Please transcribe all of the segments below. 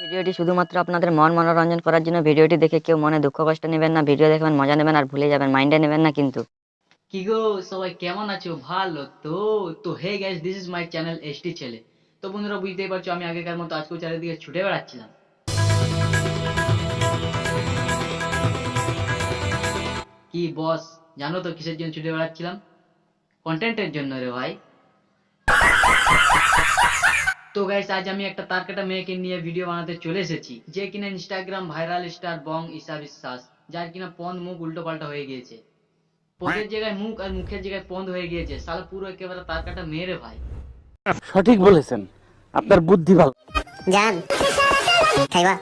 ভিডিওটি শুধুমাত্র আপনাদের মন মনোরঞ্জন করার জন্য ভিডিওটি দেখে কেউ মনে দুঃখ, কষ্ট নেবেন না। ভিডিও দেখবেন, মজা নেবেন আর ভুলে যাবেন, মাইন্ডে নেবেন না কিন্তু। কি গো, সবাই কেমন আছো? ভালো তো? তো hey guys this is my channel ST ছেলে তো বন্ধুরা, বুঝতেই পারছ, আমি আগেকার মতো আজকেও চারিদিকে ছুটে বেড়াচ্ছিলাম। কি বস জানো তো কিসের জন্য ছুটে বেড়াচ্ছিলাম? কন্টেন্টের জন্য রে ভাই। তো গাইস আজ আমি একটা তার কাটা মেয়েকে নিয়ে ভিডিও বানাতে চলে এসেছি যে কিনা Instagram viral star Bong Isha Biswas যার কিনা পন্দ মুখ উল্টো পাল্টা হয়ে গিয়েছে পদের জায়গায় মুখ আর মুখের জায়গায় পন্দ হয়ে গিয়েছে সালা পুরো একেবারে তার কাটা মেরে ভাই সঠিক বলেছেন আপনার বুদ্ধি ভালো জান খাইবা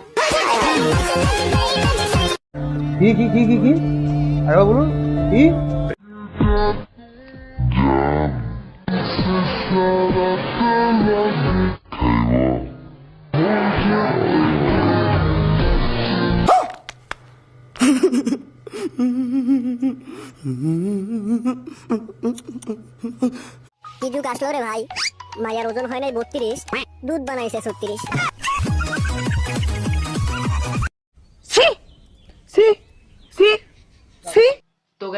কি কি কি কি কি আরে বলুন কি কি যুগ আসলো রে ভাই। মায়ার ওজন হয় নাই বত্রিশ দুধ বানাইছে ছত্রিশ।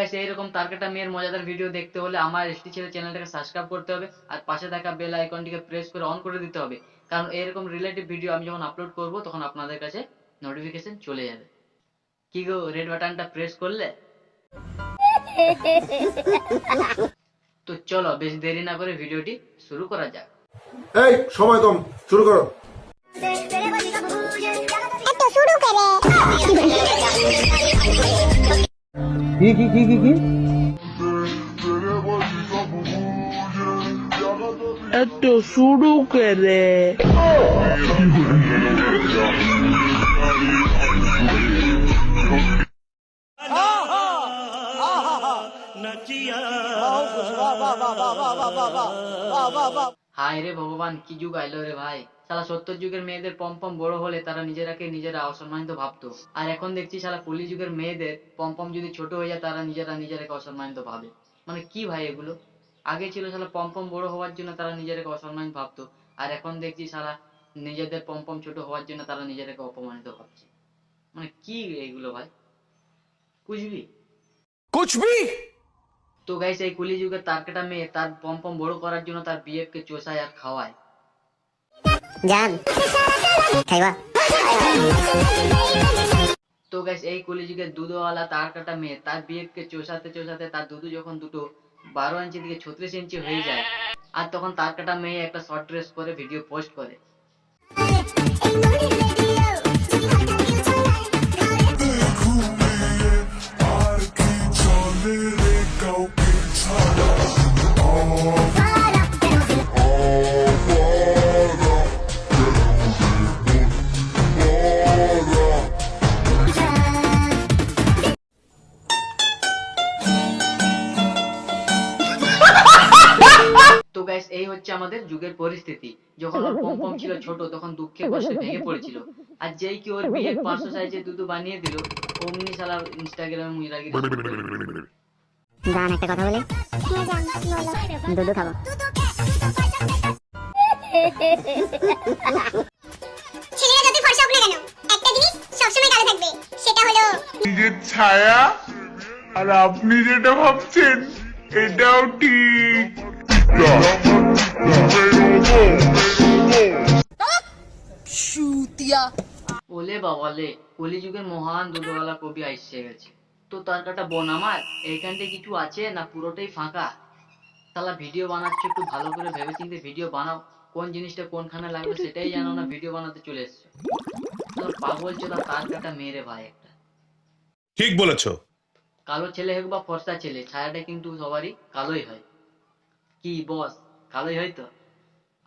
গাইস এইরকম তারকাটা মেয়ের মজাদার ভিডিও দেখতে হলে আমার এসটি ছেলে চ্যানেলটাকে সাবস্ক্রাইব করতে হবে আর পাশে থাকা বেল আইকনটিকে প্রেস করে অন করে দিতে হবে। কারণ এরকম রিলেটিভ ভিডিও আমি যখন আপলোড করব তখন আপনাদের কাছে নোটিফিকেশন চলে যাবে। কি গো রেড বাটনটা প্রেস করলে? তো চলো বেশি দেরি না করে ভিডিওটি শুরু করা যাক। এই সময় কম শুরু করো। একটু শুরু করে? কি কি কি কি কি একটু শুরু করে হায় রে ভগবান, কি যুগ আইলো রে ভাই। শালা সত্তর যুগের মেয়েদের পম পম বড় হলে তারা নিজেরাকে নিজেরা অসম্মানিত ভাবতো। আর এখন দেখছি শালা কলি যুগের মেয়েদের পম পম যদি ছোট হয়ে যায়, তারা নিজেরা নিজেরাকে অসম্মানিত ভাবে। মানে কি ভাই এগুলো? আগে ছিল শালা পম পম বড় হওয়ার জন্য তারা নিজেরাকে অসম্মানিত ভাবতো। আর এখন দেখছি শালা নিজেদের পম পম ছোট হওয়ার জন্য তারা নিজেরাকে অপমানিত ভাবছে। মানে কি এগুলো ভাই? কুছ ভি তো গাইস এই কলি যুগের তার কাটা মেয়ে তার পম পম বড় করার জন্য তার বিএফ কে চোষায় আর খাওয়ায়। জান। খাইবা। তো গাইস এই কলিযুগের দুধওয়ালা তার কাটা মেয়ে তার বিএফ কে চোষাতে চোষাতে তার দুধু যখন দুটো বারো ইঞ্চি থেকে ছত্রিশ ইঞ্চি হয়ে যায় আর তখন তার কাটা মেয়ে একটা শর্ট ড্রেস করে। ভিডিও পোস্ট করে গাইস এই হচ্ছে আমাদের যুগের পরিস্থিতি। যখন ওর পম পম ছিল ছোট তখন দুঃখে কষ্টে ভেঙে পড়েছিল। আর যেই কি ওর বিয়ে পাঁচশো সাইজে দুধু বানিয়ে দিল অমনি সালা ইনস্টাগ্রামে মুইরাগি জান একটা কথা বলে। দুধ খাব। ছেলেরা যতই ফর্সা হোক না কেন একটা জিনিস সবসময় কালো থাকবে সেটা হলো নিজের ছায়া আর আপনি যেটা ভাবছেন এটাও ঠিক। ওলে বাবালে কলিযুগের মহান দুধওয়ালা কবি আইসে গেছে। তো তার কাটা বোন আমার এইখানটা কিছু আছে না পুরোটাই ফাঁকা? তাহলে ভিডিও বানাচ্ছ একটু ভালো করে ভেবেচিন্তে ভিডিও বানাও। কোন জিনিসটা কোনখানে লাগবে সেটাই জানো না ভিডিও বানাতে চলে এসছো। তাহলে পাগল চোদা তার কাটা মেরে ভাই একটা। ঠিক বলেছ। কালো ছেলে হোক বা ফর্সা ছেলে ছায়াটা কিন্তু সবারই কালোই হয়। কি বস কালোই হয় তো?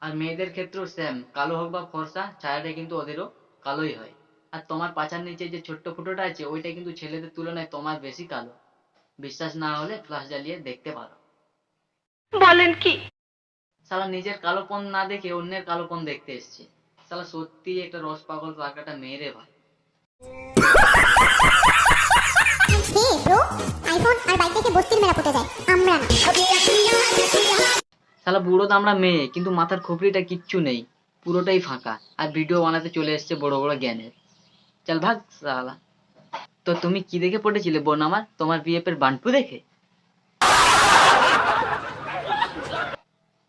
আর মেয়েদের ক্ষেত্রেও সেম কালো হোক বা ফর্সা ছায়াটা কিন্তু ওদেরও কালোই হয়। আর তোমার পাছার নিচে যে ছোট্ট ফুটোটা আছে ওইটা কিন্তু ছেলেদের তুলনায় তোমার বেশি কালো। বিশ্বাস না হলে ফ্লাশ জ্বালিয়ে দেখতে পারো। বলেন কি? সালা নিজের কালোপন না দেখে অন্যের কালোপন দেখতে এসছে। সালা সত্যি একটা রস পাগল পাকাটা মেয়েরে ভাই। হে ব্রো আইফোন আর বাইক থেকে বত্রিশ মেলা ফুটে যায়। আমরা শালা বুড়ো দামড়া মেয়ে কিন্তু মাথার খুপড়িটা কিচ্ছু নেই। পুরোটাই ফাঁকা। আর ভিডিও বানাতে চলে এসছে বড় বড় জ্ঞানের। চল ভাগ সালা। তো তুমি কি দেখে পড়েছিলে বোন আমার? তোমার বিএফ এর বান্টু দেখে?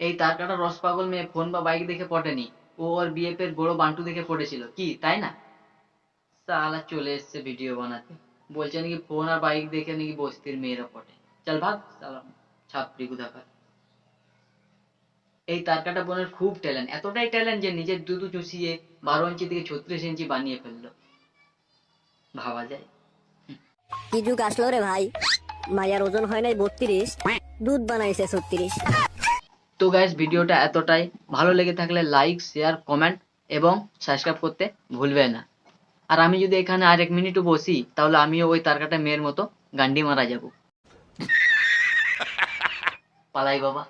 এই তার কাটা রস পাগল মেয়ে ফোন বা বাইক দেখে পটেনি। ও ওর বিএফ এর বড় বান্টু দেখে পড়েছিল। কি, তাই না? সালা চলে এসছে ভিডিও বানাতে। বলছে নাকি ফোন আর বাইক দেখে নাকি বস্তির মেয়েরা পটে। চল ভাগ সালা, ছাপড়ি কোথাকার এই তারকাটা বোনের খুব ট্যালেন্ট এতটাই ট্যালেন্ট যে নিজের দুধু চুষিয়ে বারো ইঞ্চি থেকে ছত্রিশ ইঞ্চি বানিয়ে ফেলল। ভাবা যায়। কি যুগ আসলো রে ভাই? মায়ার ওজন হয় নাই বত্রিশ দুধ বানাইছে ছত্রিশ। তো গাইস ভিডিওটা এতটাই। ভালো লেগে থাকলে লাইক শেয়ার কমেন্ট এবং সাবস্ক্রাইব করতে ভুলবে না। আর আমি যদি এখানে আর এক মিনিটও বসি তাহলে আমিও ওই তারকাটা মেয়ের মতো গান্ডি মারা যাব। পালাই বাবা।